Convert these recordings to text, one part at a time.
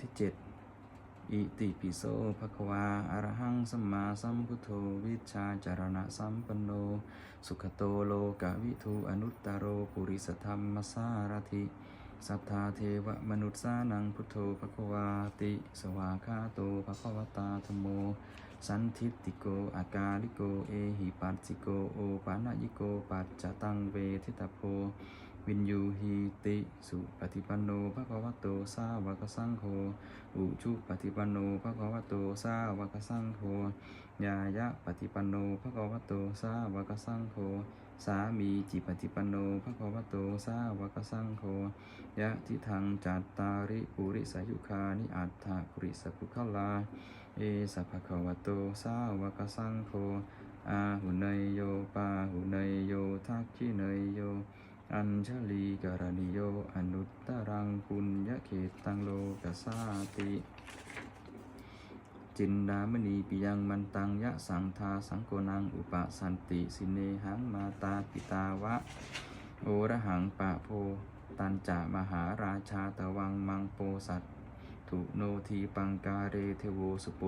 ที่เจ็ดอิติปิโสภควาอะระหังสัมมาสัมพุทโธวิชชาจารณะสัมปันโน สุขโตโลกวิทูอนุตตโรปุริสธรรมสารถิสัทธาเทวมนุษย์สานังพุทโธภควาติ สวาคาโตภควตาธโม สันทิตติโก อากาลิโก เอหิปัสสิโก โอปานะยิโก ปัจจตังเวทิตาโพ วินยูหีติสุปฏิปันโนภะคะวะโตสาวกสังโฆอุชุปฏิปันโนภะคะวะโตสาวกสังโฆยายะปฏิปันโนภะคะวะโตสาวกสังโฆสามีจิปฏิปันโนภะคะวะโตสาวกสังโฆยะทิทังจัตตาริปุริสายุคานิอัตถะปุริสปุคลา เอสัพพะคะวะโตสาวกสังโฆอาหุเนยโยปาหุเนยโยทักขิเนยโย อัญชลีการณิโย อนุตตรังปุญญเขตตังโลกัสาติ จินดามณีปิยังมันตังยะสังทาสังโกนังอุปสันติสิเนหังมาตาปิตาวะ โอระหังปะโพ ตันจามหาราชาตวังมังโปสัตถุโนทีปังกาเรเทโวสุโป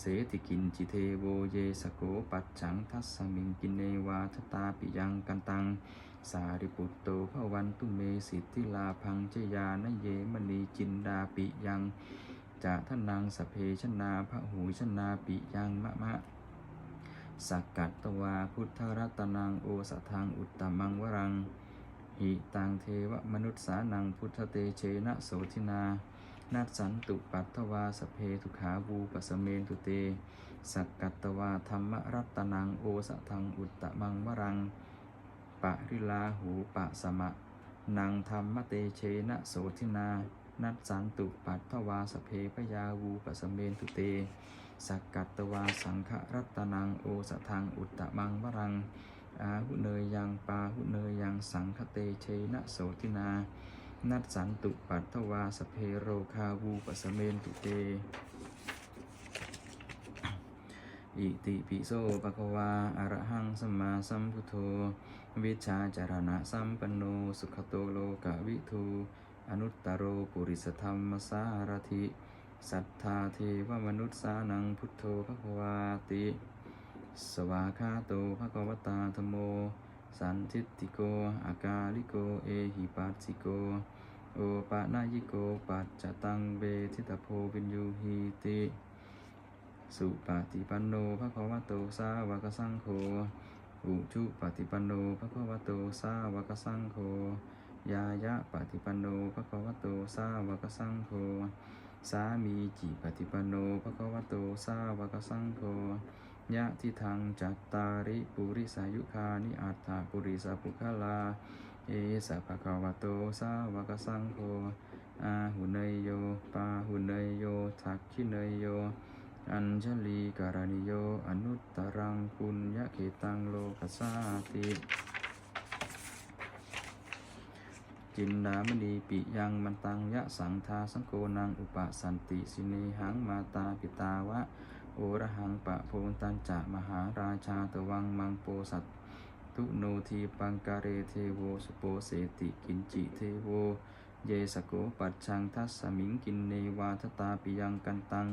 เสติกินจิเทโวเยสโกปัจฉังทัสสมิงกินเนวาทตาปิยังกันตัง สาริปุตโตภวันตุเมสิทธิลาพังเจยานเยมณีจินดาปิยังจะทนังสเพชนาพระหูชนาปิยังมะมะสักกัตตวาพุทธรัตนังโอสทังอุตตมังวรังหิตังเทวมนุษสานังพุทธเตเชนะโสทินา นัสสันตุปัตถวาสเพทุขาวูปสเมนตุเต สักกัตตวาธรรมรัตนังโอสะทังอุตตะมังวรัง ปะริลาหูปะสมะ นังธรรมเตเชนะโสทินานัสสันตุปัตถวาสพเพพยาวูปสเมนตุเต สักกัตตวาสังฆรัตนังโอสะทังอุตตะมังวรัง อาหุเนยยังปาหุเนยยังสังคเตเชนะโสตินา นัดสันตุปัตถวาสเพโรคาวูปสเมนตุเต อิติปิโสภะควาอระหังสัมมาสัมพุทโธ วิชาจารณะสัมปันโน สุขโตโลกวิทูอนุตตโรปุริสธรรมสารถิสัทธาเทวมนุษย์สานังพุทโธภควาติ สวาคาโตภควตาธโม สันทิติโก อากาลิโก เอหิปัสสิโก โอปะนายิโก ปัจจตังเวทิตาโพวินยูหีติ สุปฏิปันโนภะคะวะโต สาวกสังโฆ อุชุปฏิปันโนภะคะวะโต สาวกสังโฆ ยายะปฏิปันโนภะคะวะโต สาวกสังโฆ สามีจิปฏิปันโนภะคะวะโต สาวกสังโฆ ยะทิทังจัตตาริปุริสายุคานิอัตถาปุริสปุคลา เอสะภะคะวะโตสาวกสังโฆอาหุเนยโยปาหุเนยโยทักขิเนยโย อัญชลีการณิโย อนุตตรังปุญญเขตังโลกสสาติจินดามณีปิยังมันตังยะสังทาสังโกนังอุปสันติสิเนหังมาตาปิตาวะ โอระหังปะโพนตันจะมหาราชาตวังมังโปสัตตุโนทีปังการเรเทโวสุโปเสติกินจิเทโว เยสโกปัจชังทัสสมิงกินเนวาทตาปิยังกันตัง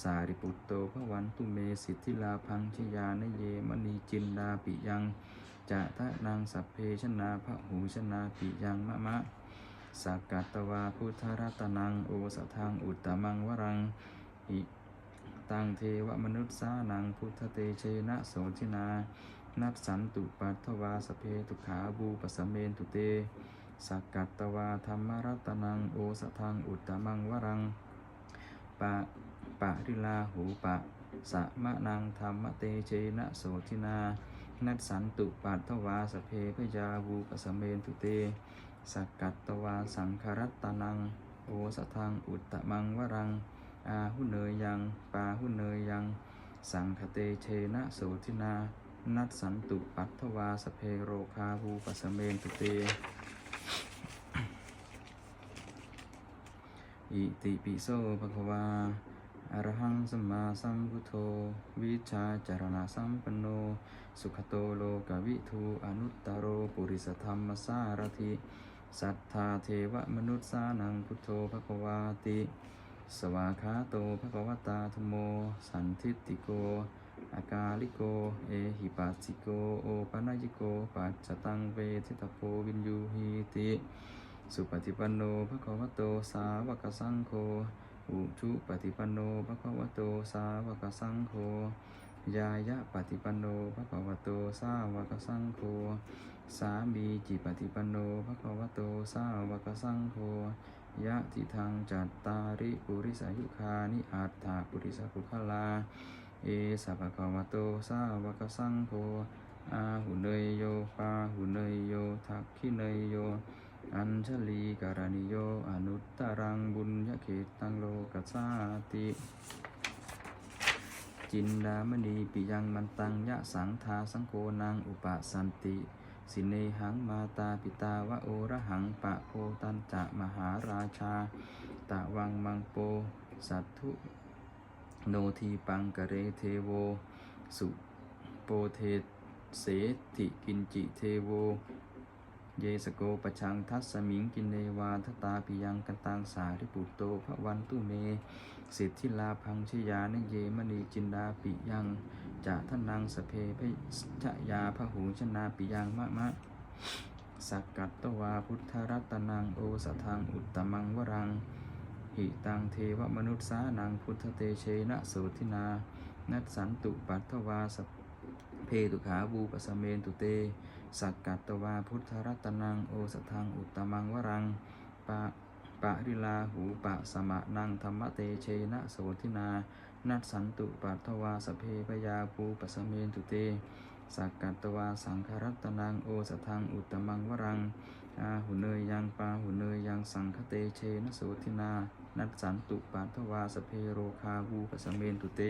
สาริปุตโตพระวันตุเมสิทธิลาพังชยานเยมณีจินดาปิยังจะทะนางสัพเพชนาพระหูชนาปิยังมะมะสักกัตตวาพุทธรัตนังโอสทังอุตตมังวรังอิ ตังเทวมนุษย์สานังพุทธเตเชนะโสทินา นับสันตุปัทถวาสเพทุขาบูปสเมนตุเต สักกัตตวาธรรมรัตนังโอสทังอุตตมังวรัง ปะปะริลาหูปะสะมะนังธรรมเตเชนะโสทินา นัดสันตุปัตถวาสเพพยาวูปสเมนตุเต สักกัตตวาสังครัตตนังโอสทังอุตตมังวรัง อาหุเนยยัง ปาหุเนยยัง สังคเตเชนะโสทินา นัดสันตุปัตถวาสเพโรคาวูปสเมนตุเตอิติปิโสภะควาอระหังสัมมาสัมพุทโธ วิชาจารณะสัมปันโน สุขโตโลกวิทูอนุตตโรปุริสธรรมสารถิ สัทธาเทวมนุษย์สานังพุทโธภะควาติ สวาคาโตภะคะวตาธโม สันทิติโก อากาลิโก เอหิปัสสิโก โอปัญญิโก ปัจจตังเวทิตาโพวินยูหิติ สุปฏิปันโนภะคะวโต สาวกสังโฆ อุชุปฏิปันโนภะคะวโต สาวกสังโฆ ยายะปฏิปันโนภะคะวโต สาวกสังโฆ สามีจิปฏิปันโนภะคะวโต สาวกสังโฆ ยะทิทางจัตตาริปุริสายุคานิอัตถาปุริสปุคลา เอสัพพะคะวะโตสาวกสังโฆอาหุเนยโยปาหุเนยโยทักขิเนยโย อัญชลีการณิโย อนุตตรังบุญญเขตังโลกัสสาติจินดามณีปิยังมันตังยะสังทาสังโกนางอุปสันติ สิเนหังมาตาปิตาวะโอระหังปะโพตันจะมหาราชา ตะวังมังโป สัตถุโนทีปังกะเรเทโว สุโปเทเสติกินจิเทโว เยสโกปชังทัสสมิงกินเนวาทตาปิยังกันตังสาริปุตโตภวันตุเม สิทธิลาพังชยานเยมณีจินดาปิยังจะทนังสเพพชยาพหูชนาปิยังมะมะสักกัตตวาพุทธรัตนังโอสทังอุตตมังวรัง หิตังเทวมนุษสานังพุทธเตเชนะโสทินา นัสสันตุปัตถวาสเพตุขาบูปสเมนตุเต สักกัตตวาพุทธรัตนังโอสทังอุตตมังวรังปะปะริลาหูปะสมะนังธรรมเตเชนะโสทินา นัสสันตุปัตถวาสเพพยาภูปสเมนตุเตสักกัตตวาสังครัตนังโอสทังอุตตมังวรังอาหุเนยยังปาหุเนยยังสังคเตเชนะโสทินา นัสสันตุปัตถวาสเพโรคาวูปสเมนตุเต